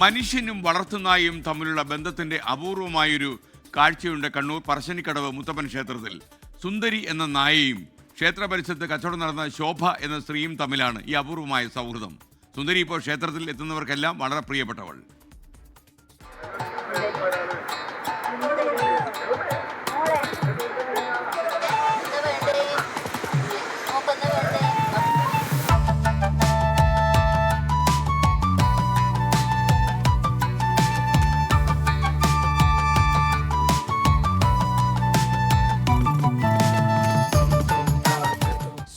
മനുഷ്യനും വളർത്തുനായും തമ്മിലുള്ള ബന്ധത്തിന്റെ അപൂർവമായൊരു കാഴ്ചയുണ്ട് കണ്ണൂർ പറശ്ശനിക്കടവ് മുത്തപ്പൻ ക്ഷേത്രത്തിൽ. സുന്ദരി എന്ന നായയും ക്ഷേത്ര പരിസരത്ത് കച്ചവടം നടന്ന ശോഭ എന്ന സ്ത്രീയും തമ്മിലാണ് ഈ അപൂർവമായ സൗഹൃദം. സുന്ദരി ഇപ്പോൾ ക്ഷേത്രത്തിൽ എത്തുന്നവർക്കെല്ലാം വളരെ പ്രിയപ്പെട്ടവൾ.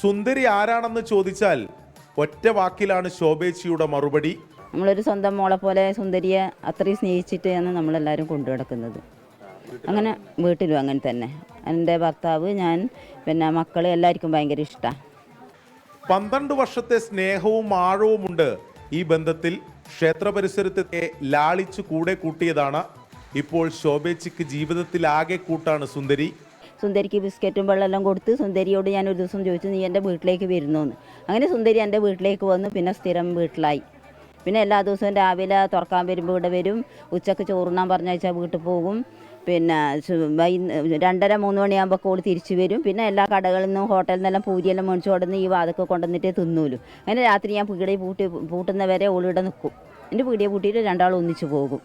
സുന്ദരി ആരാണെന്ന് ചോദിച്ചാൽ ഒറ്റ വാക്കിലാണ് ശോഭേച്ചിയുടെ മറുപടി. നമ്മളൊരു സ്വന്തം മോളെ പോലെ സുന്ദരിയെ അത്രയും സ്നേഹിച്ചിട്ടാണ് നമ്മളെല്ലാവരും കൊണ്ടു നടക്കുന്നത്. അങ്ങനെ വീട്ടിലും അങ്ങനെ തന്നെ. എന്റെ ഭർത്താവ് ഞാൻ പിന്നെ മക്കൾ എല്ലാവർക്കും ഭയങ്കര ഇഷ്ടമാണ് പന്ത്രണ്ട് വർഷത്തെ സ്നേഹവും ആഴവും ഉണ്ട് ഈ ബന്ധത്തിൽ. ക്ഷേത്ര പരിസരത്തെ ലാളിച്ചു കൂടെ കൂട്ടിയതാണ്. ഇപ്പോൾ ശോഭേച്ചിക്ക് ജീവിതത്തിലാകെ കൂട്ടാണ് സുന്ദരി. സുന്ദരിക്ക് ബിസ്ക്കറ്റും വെള്ളമെല്ലാം കൊടുത്ത് സുന്ദരിയോട് ഞാൻ ഒരു ദിവസം ചോദിച്ചു നീ എന്റെ വീട്ടിലേക്ക് വരുന്നോന്ന്? അങ്ങനെ സുന്ദരി എന്റെ വീട്ടിലേക്ക് വന്നു പിന്നെ സ്ഥിരം വീട്ടിലായി. പിന്നെ എല്ലാ ദിവസവും രാവിലെ തുറക്കാൻ വരുമ്പോൾ ഇവിടെ വരും. ഉച്ചയ്ക്ക് ചോറുണ്ണാൻ പറഞ്ഞയച്ചാൽ വീട്ടിൽ പോകും. പിന്നെ വൈ- രണ്ടര മൂന്ന് മണിയാകുമ്പോൾ കോൾ തിരിച്ചു വരും. പിന്നെ എല്ലാ കടകളിൽ നിന്നും ഹോട്ടലിൽ നിന്നെല്ലാം പൂരിയെല്ലാം മേടിച്ചു കൊടുന്ന് ഈ വാതൊക്കെ കൊണ്ടുവന്നിട്ട് തിന്നൂലു. അങ്ങനെ രാത്രി ഞാൻ പീടിയ പൂട്ടി പൂട്ടുന്നവരെ ഓളിവിടെ നിൽക്കും എന്റെ പീടിയെ പൂട്ടിയിട്ട് രണ്ടാളും ഒന്നിച്ചു പോകും.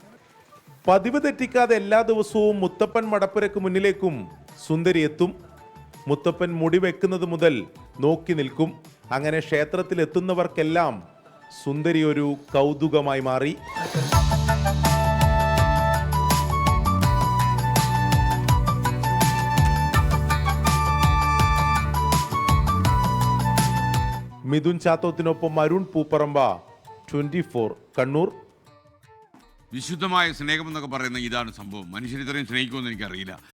പതിവ് തെറ്റിക്കാതെ എല്ലാ ദിവസവും മുത്തപ്പൻ മടപ്പുരക്ക് മുന്നിലേക്കും സുന്ദരി എത്തും മുത്തപ്പൻ മുടി വെക്കുന്നത് മുതൽ നോക്കി നിൽക്കും. അങ്ങനെ ക്ഷേത്രത്തിൽ എത്തുന്നവർക്കെല്ലാം സുന്ദരി ഒരു കൗതുകമായി മാറി. മിഥുൻ ചാത്തോത്തിനൊപ്പം അരുൺ പൂപ്പറമ്പ ട്വന്റി ഫോർ കണ്ണൂർ. വിശുദ്ധമായ സ്നേഹം എന്നൊക്കെ പറയുന്ന ഇതാണ് സംഭവം. മനുഷ്യരിത്രയും സ്നേഹിക്കുമെന്ന് എനിക്കറിയില്ല.